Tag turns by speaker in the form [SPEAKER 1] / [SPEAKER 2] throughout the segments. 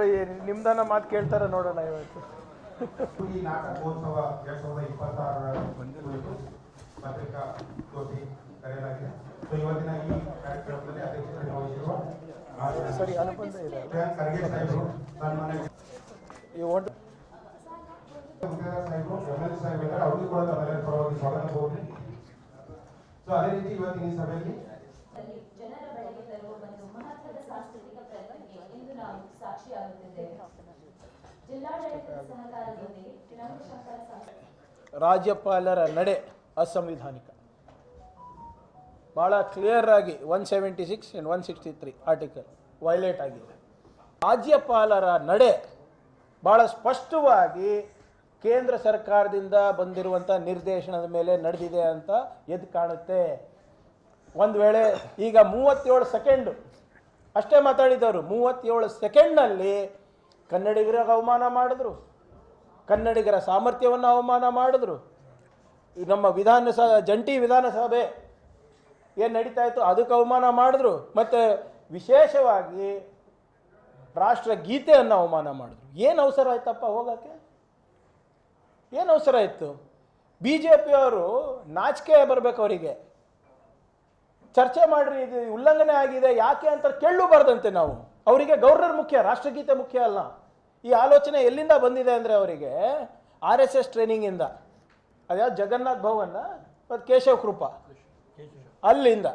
[SPEAKER 1] ಸಂವಿಧಾನ ಮಾತು ಕೇಳ್ತಾರ ನೋಡೋಣ ಇವತ್ತು.
[SPEAKER 2] ಈ ನಾಟಕೋತ್ಸವ ಎರಡ್ ಸಾವಿರದ ಇಪ್ಪತ್ತಾರರ ಕುರಿತು ಪತ್ರಿಕಾಗೋಷ್ಠಿ ಕರೆಯಲಾಗಿದೆ. ಸೊ ಇವತ್ತಿನ ಈ ಕಾರ್ಯಕ್ರಮದಲ್ಲಿ ಅಧ್ಯಕ್ಷತೆ ವಹಿಸಿರುವ
[SPEAKER 1] ಸರಿ ಅನುಬಂಧ ಇದೆ.
[SPEAKER 2] ಖರ್ಗೆ ಸಾಹೇಬರು ಸನ್ಮಾನ್ಯ
[SPEAKER 1] ಈ
[SPEAKER 2] ಗುತ್ತೇದಾರ್ ಸಾಹೇಬರು ಎಂ ಎಲ್ ಸಾಹೇಬ್ ಅವ್ರಿಗೂ ಕೂಡ ತಮ್ಮೆಲ್ಲರ ಪರವಾಗಿ ಸ್ವಾಗತ ಕೋರಿ. ಸೊ ಅದೇ ರೀತಿ ಇವತ್ತಿನ ಈ ಸಭೆಯಲ್ಲಿ
[SPEAKER 1] ರಾಜ್ಯಪಾಲರ ನಡೆ ಅಸಂವಿಧಾನಿಕ. ಭಾಳ ಕ್ಲಿಯರ್ ಆಗಿ one seventy six and one sixty three article violate ಆಗಿದೆ ರಾಜ್ಯಪಾಲರ ನಡೆ ಭಾಳ ಸ್ಪಷ್ಟವಾಗಿ ಕೇಂದ್ರ ಸರ್ಕಾರದಿಂದ ಬಂದಿರುವಂಥ ನಿರ್ದೇಶನದ ಮೇಲೆ ನಡೆದಿದೆ ಅಂತ ಎದ್ದು ಕಾಣುತ್ತೆ. ಒಂದು ವೇಳೆ ಈಗ ಮೂವತ್ತೇಳು ಸೆಕೆಂಡು ಅಷ್ಟೇ ಮಾತಾಡಿದವರು. ಮೂವತ್ತೇಳು ಸೆಕೆಂಡ್ನಲ್ಲಿ ಕನ್ನಡಿಗರ ಅವಮಾನ ಮಾಡಿದ್ರು. ಕನ್ನಡಿಗರ ಸಾಮರ್ಥ್ಯವನ್ನು ಅವಮಾನ ಮಾಡಿದ್ರು. ನಮ್ಮ ವಿಧಾನಸಭೆ, ಜಂಟಿ ವಿಧಾನಸಭೆ ಏನು ನಡೀತಾ ಇತ್ತು? ಅದಕ್ಕೆ ಅವಮಾನ ಮಾಡಿದ್ರು. ಮತ್ತು ವಿಶೇಷವಾಗಿ ರಾಷ್ಟ್ರ ಗೀತೆಯನ್ನು ಅವಮಾನ ಮಾಡಿದ್ರು. ಏನು ಅವಸರ ಆಯ್ತಪ್ಪ ಹೋಗೋಕ್ಕೆ? ಏನು ಅವಸರ ಇತ್ತು? ಬಿ ಜೆ ಪಿಯವರು ನಾಚಿಕೆ ಬರಬೇಕು ಅವರಿಗೆ. ಚರ್ಚೆ ಮಾಡ್ರಿ, ಇದು ಉಲ್ಲಂಘನೆ ಆಗಿದೆ, ಯಾಕೆ ಅಂತ ಕೇಳಲೂಬಾರ್ದಂತೆ ನಾವು. ಅವರಿಗೆ ಗೌರ್ನರ್ ಮುಖ್ಯ, ರಾಷ್ಟ್ರಗೀತೆ ಮುಖ್ಯ ಅಲ್ಲ. ಈ ಆಲೋಚನೆ ಎಲ್ಲಿಂದ ಬಂದಿದೆ ಅಂದರೆ ಅವರಿಗೆ ಆರ್ ಎಸ್ ಎಸ್ ಟ್ರೈನಿಂಗಿಂದ ಅದ್ಯಾವ? ಜಗನ್ನಾಥ್ ಭವನ್ನ ಮತ್ತು ಕೇಶವ್ ಕೃಪಾ. ಅಲ್ಲಿಂದ.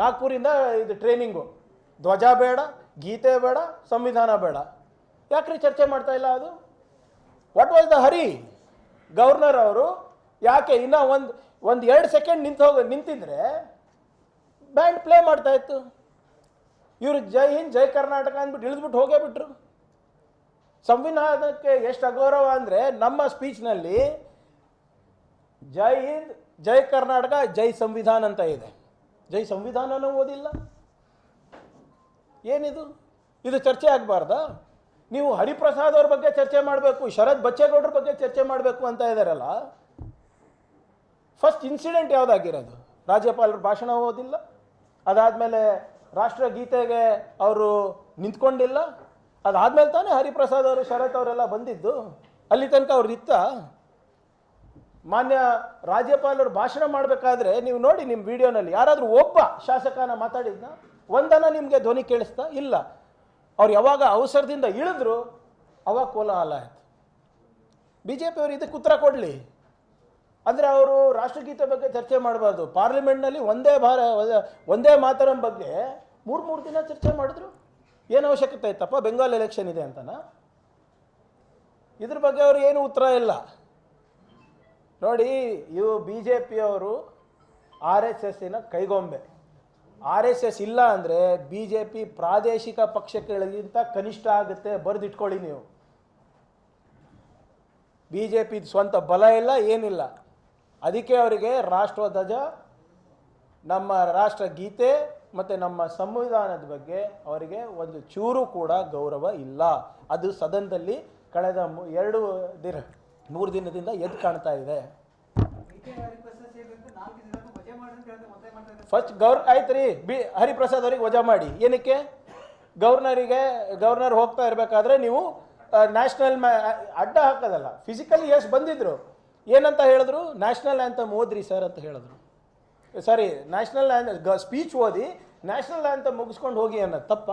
[SPEAKER 1] ನಾಗ್ಪುರಿಂದ ಇದು ಟ್ರೈನಿಂಗು ಧ್ವಜ ಬೇಡ, ಗೀತೆ ಬೇಡ, ಸಂವಿಧಾನ ಬೇಡ. ಯಾಕ್ರಿ ಚರ್ಚೆ ಮಾಡ್ತಾ ಇಲ್ಲ ಅದು? What was the Hari governor ಅವರು ಯಾಕೆ ಇನ್ನೂ ಒಂದು ಒಂದು ಎರಡು ಸೆಕೆಂಡ್ ನಿಂತು ಹೋಗ, ನಿಂತಿದ್ರೆ ಬ್ಯಾಂಡ್ ಪ್ಲೇ ಮಾಡ್ತಾ ಇತ್ತು. ಇವರು ಜೈ ಹಿಂದ್, ಜೈ ಕರ್ನಾಟಕ ಅಂದ್ಬಿಟ್ಟು ಇಳಿದ್ಬಿಟ್ಟು ಹೋಗೇ ಬಿಟ್ರು. ಸಂವಿಧಾನಕ್ಕೆ ಎಷ್ಟು ಅಗೌರವ ಅಂದರೆ ನಮ್ಮ ಸ್ಪೀಚ್ನಲ್ಲಿ ಜೈ ಹಿಂದ್, ಜೈ ಕರ್ನಾಟಕ, ಜೈ ಸಂವಿಧಾನ ಅಂತ ಇದೆ. ಜೈ ಸಂವಿಧಾನನೂ ಓದಿಲ್ಲ. ಏನಿದು? ಇದು ಚರ್ಚೆ ಆಗಬಾರ್ದಾ? ನೀವು ಹರಿಪ್ರಸಾದ್ ಅವ್ರ ಬಗ್ಗೆ ಚರ್ಚೆ ಮಾಡಬೇಕು ಶರತ್ ಬಚ್ಚೇಗೌಡ್ರ ಬಗ್ಗೆ ಚರ್ಚೆ ಮಾಡಬೇಕು ಅಂತ ಇದ್ದಾರಲ್ಲ ಫಸ್ಟ್ ಇನ್ಸಿಡೆಂಟ್ ಯಾವುದಾಗಿರೋದು? ರಾಜ್ಯಪಾಲರ ಭಾಷಣ ಓದಿಲ್ಲ? ಅದಾದಮೇಲೆ ರಾಷ್ಟ್ರಗೀತೆಗೆ ಅವರು ನಿಂತ್ಕೊಂಡಿಲ್ಲ? ಅದಾದಮೇಲೆ ತಾನೇ ಹರಿಪ್ರಸಾದ್ ಅವರು, ಶರತ್ ಅವರೆಲ್ಲ ಬಂದಿದ್ದು? ಅಲ್ಲಿ ತನಕ ಅವ್ರು ಇತ್ತ? ಮಾನ್ಯ ರಾಜ್ಯಪಾಲರು ಭಾಷಣ ಮಾಡಬೇಕಾದ್ರೆ ನೀವು ನೋಡಿ ನಿಮ್ಮ ವಿಡಿಯೋನಲ್ಲಿ. ಯಾರಾದರೂ ಒಬ್ಬ ಶಾಸಕನ ಮಾತಾಡಿದ್ನ, ಒಂದನ ನಿಮಗೆ ಧ್ವನಿ ಕೇಳಿಸ್ತಾ ಇಲ್ಲ. ಅವ್ರು ಯಾವಾಗ ಅವಸರದಿಂದ ಇಳಿದ್ರು, ಅವಾಗ ಕೋಲಾಹಲ ಆಯ್ತು. ಬಿ ಜೆ ಪಿಯವರು ಇದಕ್ಕೆ ಉತ್ತರ ಕೊಡಲಿ. ಅಂದರೆ ಅವರು ರಾಷ್ಟ್ರಗೀತೆ ಬಗ್ಗೆ ಚರ್ಚೆ ಮಾಡಬಾರ್ದು. ಪಾರ್ಲಿಮೆಂಟ್ನಲ್ಲಿ ಒಂದೇ ಭಾರ, ಒಂದೇ ಮಾತರಂ ಬಗ್ಗೆ ಮೂರು ಮೂರು ದಿನ ಚರ್ಚೆ ಮಾಡಿದ್ರು. ಏನು ಅವಶ್ಯಕತೆ ಇತ್ತಪ್ಪ? ಬೆಂಗಾಲ್ ಎಲೆಕ್ಷನ್ ಇದೆ ಅಂತನಾ? ಇದ್ರ ಬಗ್ಗೆ ಅವರು ಏನು ಉತ್ತರ ಇಲ್ಲ. ನೋಡಿ, ಇವು ಬಿ ಜೆ ಪಿಯವರು ಆರ್ ಎಸ್ ಎಸ್ಸಿನ ಕೈಗೊಂಬೆ. ಆರ್ ಎಸ್ ಎಸ್ ಇಲ್ಲ ಅಂದರೆ ಬಿ ಜೆ ಪಿ ಪ್ರಾದೇಶಿಕ ಪಕ್ಷಗಳಿಗಿಂತ ಕನಿಷ್ಠ ಆಗುತ್ತೆ ಬರೆದಿಟ್ಕೊಳ್ಳಿ ನೀವು. ಬಿ ಜೆ ಪಿ ಸ್ವಂತ ಬಲ ಇಲ್ಲ, ಏನಿಲ್ಲ. ಅದಕ್ಕೆ ಅವರಿಗೆ ರಾಷ್ಟ್ರಧ್ವಜ ನಮ್ಮ ರಾಷ್ಟ್ರ ಗೀತೆ ಮತ್ತು ನಮ್ಮ ಸಂವಿಧಾನದ ಬಗ್ಗೆ ಅವರಿಗೆ ಒಂದು ಚೂರು ಕೂಡ ಗೌರವ ಇಲ್ಲ. ಅದು ಸದನದಲ್ಲಿ ಕಳೆದ ಎರಡು ದಿನ, ಮೂರು ದಿನದಿಂದ ಎದ್ದು ಕಾಣ್ತಾ ಇದೆ. ಫಸ್ಟ್ ಗೌರ್, ಆಯ್ತು ರೀ. ಬಿ, ಹರಿಪ್ರಸಾದ್ ಅವರಿಗೆ ವಜಾ ಮಾಡಿ. ಏನಕ್ಕೆ? ಗವರ್ನರಿಗೆ ಗವರ್ನರ್ ಹೋಗ್ತಾ ಇರಬೇಕಾದ್ರೆ ನೀವು ನ್ಯಾಷನಲ್ ಮ್ಯಾ ಅಡ್ಡ ಹಾಕೋದಲ್ಲ. ಫಿಸಿಕಲಿ ಎಷ್ಟು ಬಂದಿದ್ರು. ಏನಂತ ಹೇಳಿದ್ರು? ನ್ಯಾಷನಲ್ ಆ್ಯಂಥಮ್ ಓದ್ರಿ ಸರ್ ಅಂತ ಹೇಳಿದ್ರು. ಸಾರಿ ನ್ಯಾಷನಲ್ ಸ್ಪೀಚ್ ಓದಿ ನ್ಯಾಷನಲ್ ಆ್ಯಂಥಮ್ ಮುಗಿಸ್ಕೊಂಡು ಹೋಗಿ ಅನ್ನೋದು ತಪ್ಪ?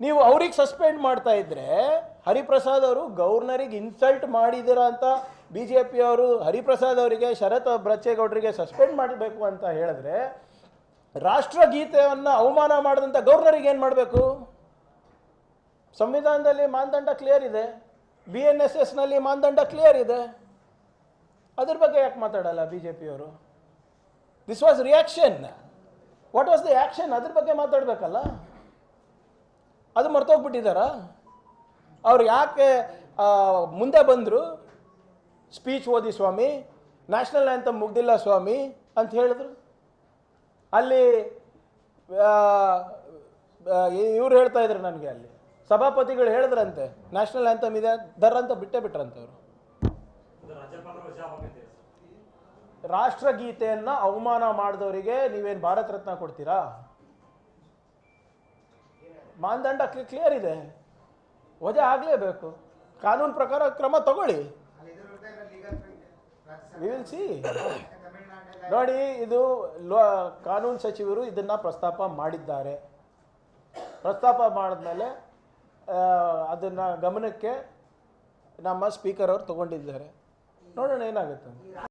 [SPEAKER 1] ನೀವು ಅವ್ರಿಗೆ ಸಸ್ಪೆಂಡ್ ಮಾಡ್ತಾ ಇದ್ರೆ, ಹರಿಪ್ರಸಾದ್ ಅವರು ಗವರ್ನರಿಗೆ ಇನ್ಸಲ್ಟ್ ಮಾಡಿದಿರ ಅಂತ ಬಿ ಜೆ ಪಿಯವರು ಹರಿಪ್ರಸಾದ್ ಅವರಿಗೆ, ಶರತ್ ಬ್ರಚ್ಚೇಗೌಡರಿಗೆ ಸಸ್ಪೆಂಡ್ ಮಾಡಬೇಕು ಅಂತ ಹೇಳಿದ್ರೆ, ರಾಷ್ಟ್ರಗೀತೆಯನ್ನು ಅವಮಾನ ಮಾಡಿದಂಥ ಗೌರ್ನರಿಗೆ ಏನು ಮಾಡಬೇಕು? ಸಂವಿಧಾನದಲ್ಲಿ ಮಾನದಂಡ ಕ್ಲಿಯರ್ ಇದೆ. ಬಿ ಎನ್ ಎಸ್ ಎಸ್ನಲ್ಲಿ ಮಾನದಂಡ ಕ್ಲಿಯರ್ ಇದೆ. ಅದ್ರ ಬಗ್ಗೆ ಯಾಕೆ ಮಾತಾಡಲ್ಲ ಬಿ ಜೆ ಪಿಯವರು this was reaction what was the action ಅದ್ರ ಬಗ್ಗೆ ಮಾತಾಡಬೇಕಲ್ಲ. ಅದು ಮರ್ತೋಗ್ಬಿಟ್ಟಿದ್ದಾರ ಅವ್ರು ಯಾಕೆ ಮುಂದೆ ಬಂದರು? ಸ್ಪೀಚ್ ಓದಿ ಸ್ವಾಮಿ ನ್ಯಾಷನಲ್ ಅಂತ ಮುಗ್ದಿಲ್ಲ ಸ್ವಾಮಿ ಅಂತ ಹೇಳಿದ್ರು. ಅಲ್ಲಿ ಇವ್ರು ಹೇಳ್ತಾ ಇದ್ರು ನನಗೆ ಅಲ್ಲಿ. ಸಭಾಪತಿಗಳು ಹೇಳಿದ್ರಂತೆ ನ್ಯಾಷನಲ್ ಆ್ಯಂಥಮ್ ಇದೆ ದರ್ ಅಂತ ಬಿಟ್ಟೇ ಬಿಟ್ರಂತೆ ಅವರು. ರಾಷ್ಟ್ರಗೀತೆಯನ್ನು ಅವಮಾನ ಮಾಡಿದವರಿಗೆ ನೀವೇನು ಭಾರತ ರತ್ನ ಕೊಡ್ತೀರಾ? ಮಾನದಂಡ ಕ್ಲಿಯರ್ ಇದೆ. ವಜೆ ಆಗಲೇಬೇಕು. ಕಾನೂನು ಪ್ರಕಾರ ಕ್ರಮ ತಗೊಳ್ಳಿ. ಸಿ ನೋಡಿ, ಇದು ಕಾನೂನು ಸಚಿವರು ಇದನ್ನು ಪ್ರಸ್ತಾಪ ಮಾಡಿದ್ದಾರೆ. ಪ್ರಸ್ತಾಪ ಮಾಡಿದ್ಮೇಲೆ ಅದನ್ನ ಗಮನಕ್ಕೆ ನಮ್ಮ ಸ್ಪೀಕರ್ ಅವರು ತಗೊಂಡಿದ್ದಾರೆ. ನೋಡೋಣ ಏನಾಗುತ್ತೆ